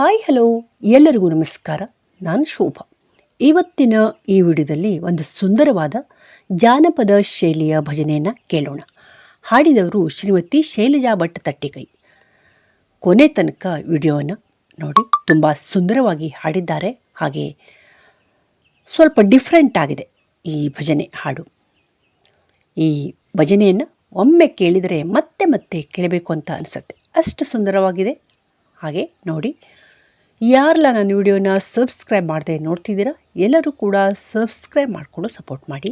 Hi, hello. ಎಲ್ಲರಿಗೂ ನಮಸ್ಕಾರ. ನಾನು ಶೋಭಾ. ಇವತ್ತಿನ ಈ ವಿಡಿಯೋದಲ್ಲಿ ಒಂದು ಸುಂದರವಾದ ಜಾನಪದ ಶೈಲಿಯ ಭಜನೆಯನ್ನು ಕೇಳೋಣ. ಹಾಡಿದವರು ಶ್ರೀಮತಿ ಶೈಲಜಾ ಭಟ್ ತಟ್ಟಿಕೈ ಕೊನೆ ತನಕ ವಿಡಿಯೋವನ್ನು ನೋಡಿ, ತುಂಬ ಸುಂದರವಾಗಿ ಹಾಡಿದ್ದಾರೆ. ಹಾಗೆ ಸ್ವಲ್ಪ ಡಿಫ್ರೆಂಟ್ ಆಗಿದೆ ಈ ಭಜನೆ ಹಾಡು. ಈ ಭಜನೆಯನ್ನು ಒಮ್ಮೆ ಕೇಳಿದರೆ ಮತ್ತೆ ಮತ್ತೆ ಕೇಳಬೇಕು ಅಂತ ಅನಿಸುತ್ತೆ. ಅಷ್ಟು ಸುಂದರವಾಗಿದೆ. ಹಾಗೆ ನೋಡಿ. ಯಾರೆಲ್ಲ ನನ್ನ ವಿಡಿಯೋನ ಸಬ್ಸ್ಕ್ರೈಬ್ ಮಾಡದೆ ನೋಡ್ತಿದ್ದೀರಾ, ಎಲ್ಲರೂ ಕೂಡ ಸಬ್ಸ್ಕ್ರೈಬ್ ಮಾಡಿಕೊಂಡು ಸಪೋರ್ಟ್ ಮಾಡಿ.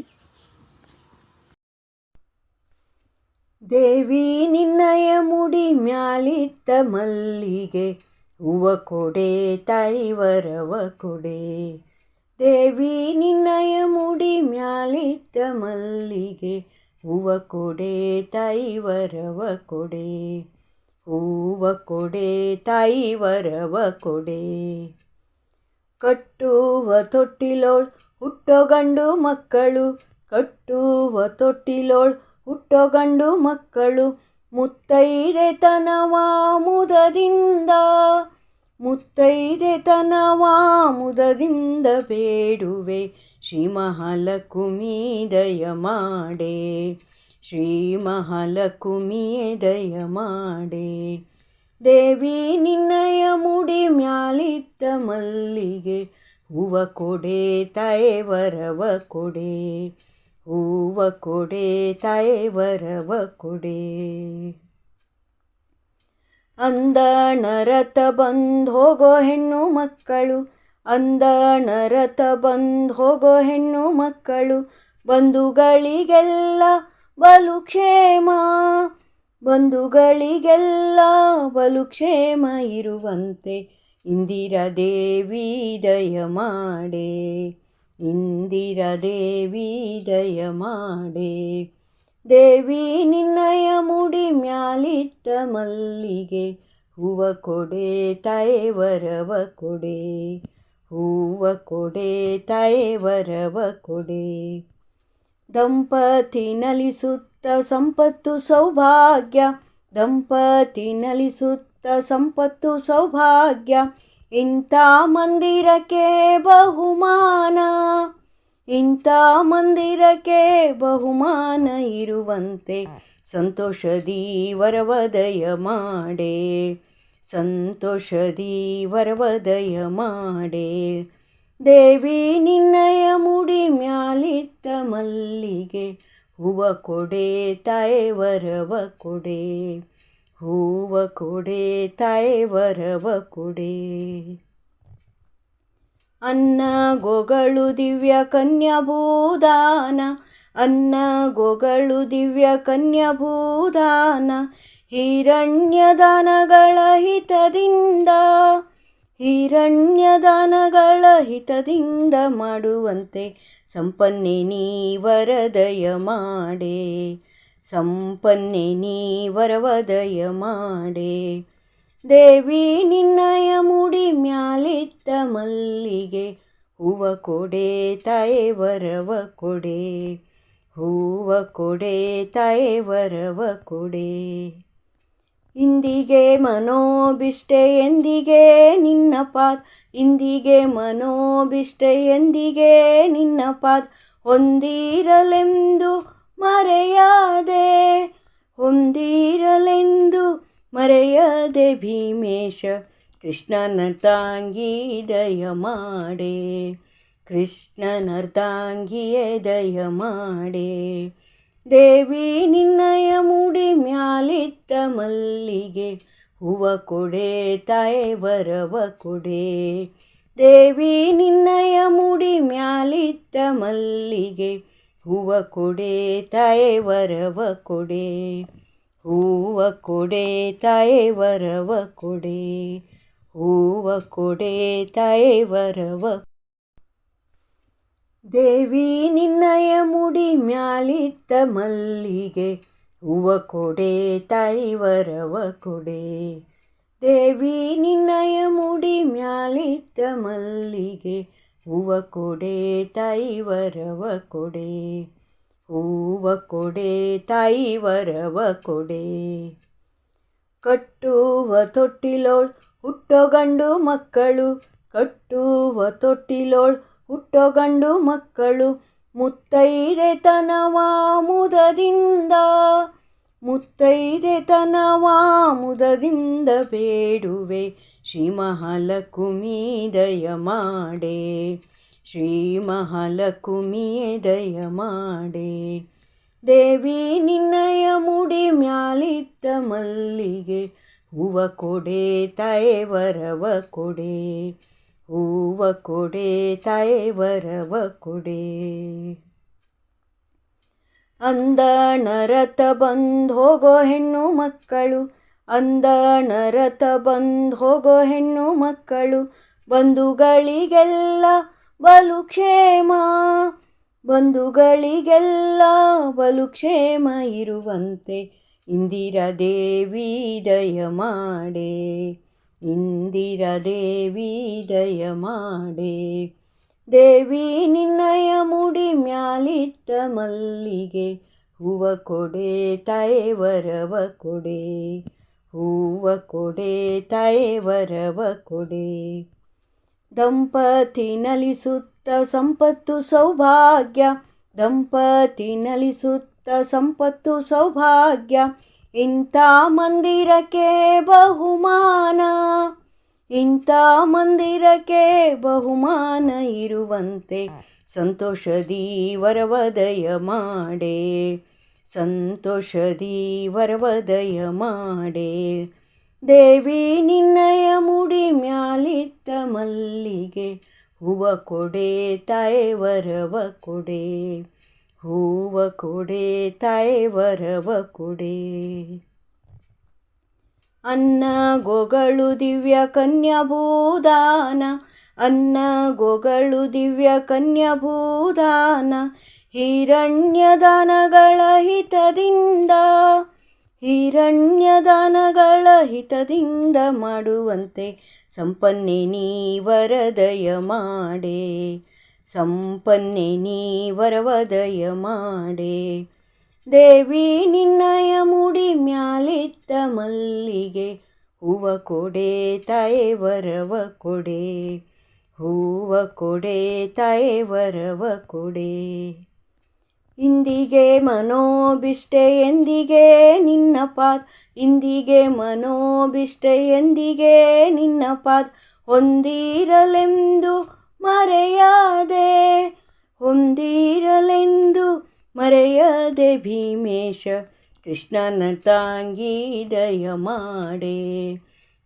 ದೇವಿ ನಿನ್ನಯ ಮುಡಿ ಮ್ಯಾಲಿತ್ತ ಮಲ್ಲಿಗೆ, ಹೂವ ಕೊಡೆ, ತಾಯಿ ಕೊಡೆ. ದೇವಿ ನಿನ್ನಯ ಮುಡಿ ಮ್ಯಾಲಿತ್ತ ಮಲ್ಲಿಗೆ, ಹೂವ ಕೊಡೆ, ತಾಯಿ ವರವ ಕೊಡೆ. ಹೂವ ಕೊಡೆ ತಾಯಿ ವರವ ಕೊಡೆ. ಕಟ್ಟುವ ತೊಟ್ಟಿಲೋಳ್ ಹುಟ್ಟೋ ಗಂಡು ಮಕ್ಕಳು, ಕಟ್ಟುವ ತೊಟ್ಟಿಲೋಳ್ ಹುಟ್ಟೋ ಗಂಡು ಮಕ್ಕಳು ಮುತ್ತೈದೆ ತನವ ಮುದದಿಂದ ಮುತ್ತೈದೆ ತನವ ಮುದದಿಂದ ಬೇಡುವೆ ಶ್ರೀ ಮಹಾಲಕ್ಷ್ಮಿ ದಯ ಮಾಡೆ ಶ್ರೀ ಮಹಾಲಕ್ಷ್ಮಿಯೇ ದಯ ಮಾಡೆ. ದೇವಿ ನಿನ್ನಯ ಮುಡಿ ಮ್ಯಾಲಿತ್ತ ಮಲ್ಲಿಗೆ, ಹೂವ ಕೊಡೆ ತಾಯೇ ವರವ ಕೊಡೆ, ಹೂವ ಕೊಡೆ ತಾಯೇ ವರವ ಕೊಡೆ. ಅಂದಣರತ ಬಂದು ಹೋಗೋ ಹೆಣ್ಣು ಮಕ್ಕಳು ಅಂದಣರತ ಬಂದು ಹೋಗೋ ಹೆಣ್ಣು ಮಕ್ಕಳು, ಬಂಧುಗಳಿಗೆಲ್ಲ ಬಲು ಕ್ಷೇಮ. ಬಂಧುಗಳಿಗೆಲ್ಲ ಬಲು ಕ್ಷೇಮ ಇರುವಂತೆ ಇಂದಿರ ದೇವಿ ದಯ ಮಾಡೆ ಇಂದಿರ ದೇವಿ ದಯ ಮಾಡೆ ದೇವಿ ನಿನ್ನಯ ಮುಡಿ ಮ್ಯಾಲಿತ್ತ ಮಲ್ಲಿಗೆ, ಹೂವ ಕೊಡೆ ತಾಯೇವರವ ಕೊಡೆ, ಹೂವ ಕೊಡೆ ತಾಯೇವರವ ಕೊಡೆ. ದಂಪತಿ ನಲಿಸುತ್ತ ಸಂಪತ್ತು ಸೌಭಾಗ್ಯ, ದಂಪತಿ ನಲಿಸುತ್ತ ಸಂಪತ್ತು ಸೌಭಾಗ್ಯ, ಇಂಥ ಮಂದಿರಕ್ಕೆ ಬಹುಮಾನ, ಇಂಥ ಮಂದಿರಕ್ಕೆ ಬಹುಮಾನ ಇರುವಂತೆ ಸಂತೋಷದಿ ವರವದಯ ಮಾಡೆ ಸಂತೋಷದಿ ವರವದಯ ಮಾಡೆ. ದೇವಿ ನಿನ್ನಯ ಮುಡಿ ಮ್ಯಾಲಿತ್ತ ಮಲ್ಲಿಗೆ ಹೂವ ಕೊಡೆ ತಾಯೇ ವರವ ಕೊಡೆ. ಹೂವ ಕೊಡೆ ತಾಯೇ ವರವ ಕೊಡೆ. ಅನ್ನ ಗೊಗಳು ದಿವ್ಯ ಕನ್ಯಭೂದಾನ ಅನ್ನ ಗೊಗಳು ದಿವ್ಯ ಕನ್ಯಭೂದಾನ ಹಿರಣ್ಯದಾನಗಳ ಹಿತದಿಂದ. ಹಿರಣ್ಯದಾನಗಳ ಹಿತದಿಂದ ಮಾಡುವಂತೆ ಸಂಪನ್ನೆ ನೀ ವರದಯ ಮಾಡೆ, ಸಂಪನ್ನೆ ನೀ ವರವದಯ ಮಾಡೆ. ದೇವಿ ನಿನ್ನಯ ಮುಡಿ ಮ್ಯಾಲಿತ್ತ ಮಲ್ಲಿಗೆ, ಹೂವ ಕೊಡೆ ತಾಯೇ ವರವ ಕೊಡೆ, ಹೂವ ಕೊಡೆ ತಾಯೇ ವರವ ಕೊಡೆ. ಇಂದಿಗೆ ಮನೋಭಿಷ್ಟೆ ಎಂದಿಗೆ ನಿನ್ನ ಪಾದ. ಇಂದಿಗೆ ಮನೋಭಿಷ್ಟೆ ಎಂದಿಗೆ ನಿನ್ನ ಪಾದ. ಹೊಂದಿರಲೆಂದು ಮರೆಯದೆ ಹೊಂದಿರಲೆಂದು ಮರೆಯದೆ ಭೀಮೇಶ. ಕೃಷ್ಣನರ್ತಾಂಗಿ ದಯ ಮಾಡೆ, ಕೃಷ್ಣನರ್ತಾಂಗಿಯೇ ದಯ ಮಾಡೆ. ದೇವಿ ನಿನ್ನಯ ಮುಡಿ ಮ್ಯಾಲಿತ್ತ ಮಲ್ಲಿಗೆ, ಹೂವ ಕೊಡೆ, ತಾಯೆ ವರವ ಕೊಡೆ. ದೇವಿ ನಿನ್ನಯ ಮುಡಿ ಮ್ಯಾಲಿತ್ತ ಮಲ್ಲಿಗೆ, ಹೂವ ಕೊಡೆ, ತಾಯೆ ವರವ ಕೊಡೆ. ಹೂವ ಕೊಡೆ, ತಾಯೆ ವರವ ಕೊಡೆ. ಹೂವ ಕೊಡೆ, ತಾಯೆ ವರವ ದೇವಿ ನಿನ್ನಯ ಮುಡಿ ಮ್ಯಾಲಿತ್ತ ಮಲ್ಲಿಗೆ, ಹೂವ ಕೊಡೆ, ತಾಯಿ ಕೊಡೆ. ದೇವಿ ನಿನ್ನಯ ಮುಡಿ ಮ್ಯಾಲಿತ್ತ ಮಲ್ಲಿಗೆ, ಹೂವ ಕೊಡೆ, ತಾಯಿ ಕೊಡೆ. ಹೂವ ಕೊಡೆ, ತಾಯಿ ಕೊಡೆ. ಕಟ್ಟುವ ತೊಟ್ಟಿಲೋಳ್ ಹುಟ್ಟೋ ಗಂಡು ಮಕ್ಕಳು, ಕಟ್ಟುವ ತೊಟ್ಟಿಲೋಳ್ ಹುಟ್ಟೋ ಗಂಡು ಮಕ್ಕಳು ಮುತ್ತೈದೆ ತನವ ಮುದದಿಂದ ಮುತ್ತೈದೆ ತನವ ಮುದದಿಂದ ಬೇಡುವೆ ಶ್ರೀ ಮಹಾಲಕ್ಷ್ಮೀ ದಯ ಮಾಡೆ ಶ್ರೀ ಮಹಾಲಕ್ಷ್ಮಿಯೇ ದಯ ಮಾಡೆ. ದೇವಿ ನಿನ್ನಯ ಮುಡಿ ಮ್ಯಾಲಿತ್ತ ಮಲ್ಲಿಗೆ ಹೂವ ಕೊಡೆ, ತಾಯೇ ವರವ ಕೊಡೆ. ಹೂವ ಕೊಡೆ ತಾಯಿ ವರವ ಕೊಡೆ. ಅಂದ ನರತ ಬಂದ್ ಹೋಗೋ ಹೆಣ್ಣು ಮಕ್ಕಳು ಅಂದ ನರತ ಬಂದ್ ಹೋಗೋ ಹೆಣ್ಣು ಮಕ್ಕಳು, ಬಂಧುಗಳಿಗೆಲ್ಲ ಬಲು ಕ್ಷೇಮ ಬಂಧುಗಳಿಗೆಲ್ಲ ಬಲು ಕ್ಷೇಮ ಇರುವಂತೆ ಇಂದಿರಾ ದೇವಿ ದಯ ಮಾಡೆ. ದಯ ಮಾಡೆ ದೇವಿ ನಿನ್ನಯ ಮುಡಿ ಮ್ಯಾಲಿತ್ತ ಮಲ್ಲಿಗೆ, ಹೂವ ಕೊಡೆ ತಾಯೇ ವರವ ಕೊಡೆ. ಹೂವ ಕೊಡೆ ತಾಯೇ ವರವ ಕೊಡೆ. ದಂಪತಿ ನಲಿಸುತ್ತ ಸಂಪತ್ತು ಸೌಭಾಗ್ಯ, ದಂಪತಿ ನಲಿಸುತ್ತ ಸಂಪತ್ತು ಸೌಭಾಗ್ಯ ಇಂಥ ಮಂದಿರಕ್ಕೆ ಬಹುಮಾನ, ಇಂಥ ಮಂದಿರಕ್ಕೆ ಬಹುಮಾನ ಇರುವಂತೆ ಸಂತೋಷದಿ ವರವದಯ ಮಾಡೆ ಸಂತೋಷದಿ ವರವದಯ ಮಾಡೆ. ದೇವಿ ನಿನ್ನಯ ಮುಡಿ ಮ್ಯಾಲಿತ್ತ ಮಲ್ಲಿಗೆ ಹೂವ ಕೊಡೆ, ತಾಯೇ ವರವ ಕೊಡೆ. ಹೂವ ಕೊಡೆ ತಾಯಿ ವರವ ಕೊಡೆ. ಅನ್ನ ಗೊಗಳು ದಿವ್ಯ ಕನ್ಯಭೂದಾನ ಅನ್ನ ಗೊಗಳು ದಿವ್ಯ ಕನ್ಯಭೂದಾನ ಹಿರಣ್ಯದಾನಗಳ ಹಿತದಿಂದ ಹಿರಣ್ಯದಾನಗಳ ಹಿತದಿಂದ ಮಾಡುವಂತೆ ಸಂಪನ್ನೆ ನೀ ವರದಯ ಮಾಡೆ. ಸಂಪನ್ನೆ ನೀ ವರವದಯ ಮಾಡೆ. ದೇವಿ ನಿನ್ನಯ ಮುಡಿ ಮ್ಯಾಲಿತ್ತ ಮಲ್ಲಿಗೆ, ಹೂವ ಕೊಡೆ ತಾಯೇ ವರವ ಕೊಡೆ. ಹೂವ ಕೊಡೆ ತಾಯೇ ವರವ ಕೊಡೆ. ಇಂದಿಗೆ ಮನೋಭಿಷ್ಟೆ ಎಂದಿಗೆ ನಿನ್ನ ಪಾದ, ಇಂದಿಗೆ ಮನೋಭಿಷ್ಟೆ ಎಂದಿಗೆ ನಿನ್ನ ಪಾದ, ಹೊಂದಿರಲೆಂದು ಮರೆಯದೆ ಹೊಂದಿರಲೆಂದು ಮರೆಯದೆ ಭೀಮೇಶ ಕೃಷ್ಣನ ತಾಂಗಿ ದಯ ಮಾಡೆ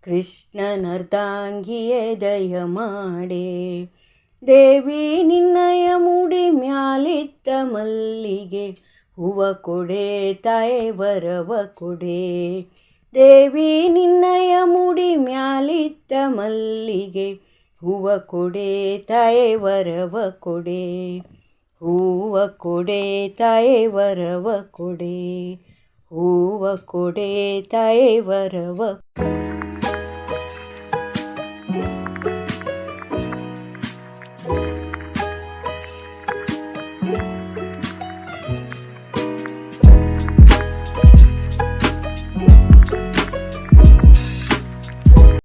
ಕೃಷ್ಣನರ್ಧಾಂಗಿಯೇ ದಯ ಮಾಡೆ. ದೇವಿ ನಿನ್ನಯ ಮುಡಿ ಮ್ಯಾಲಿತ್ತ ಮಲ್ಲಿಗೆ ಹೂವ ಕೊಡೆ, ತಾಯಿ ವರವ ಕೊಡೆ. ದೇವಿ ನಿನ್ನಯ ಮುಡಿ ಮ್ಯಾಲಿತ್ತ ಮಲ್ಲಿಗೆ ಹೂವ ಕೊಡೆ ತಾಯೇ ವರವ ಕೊಡೆ. ಹೂವ ಕೊಡೆ ತಾಯೇ ವರವ ಕೊಡೆ. ಹೂವ ಕೊಡೆ ತಾಯೇ ವರವ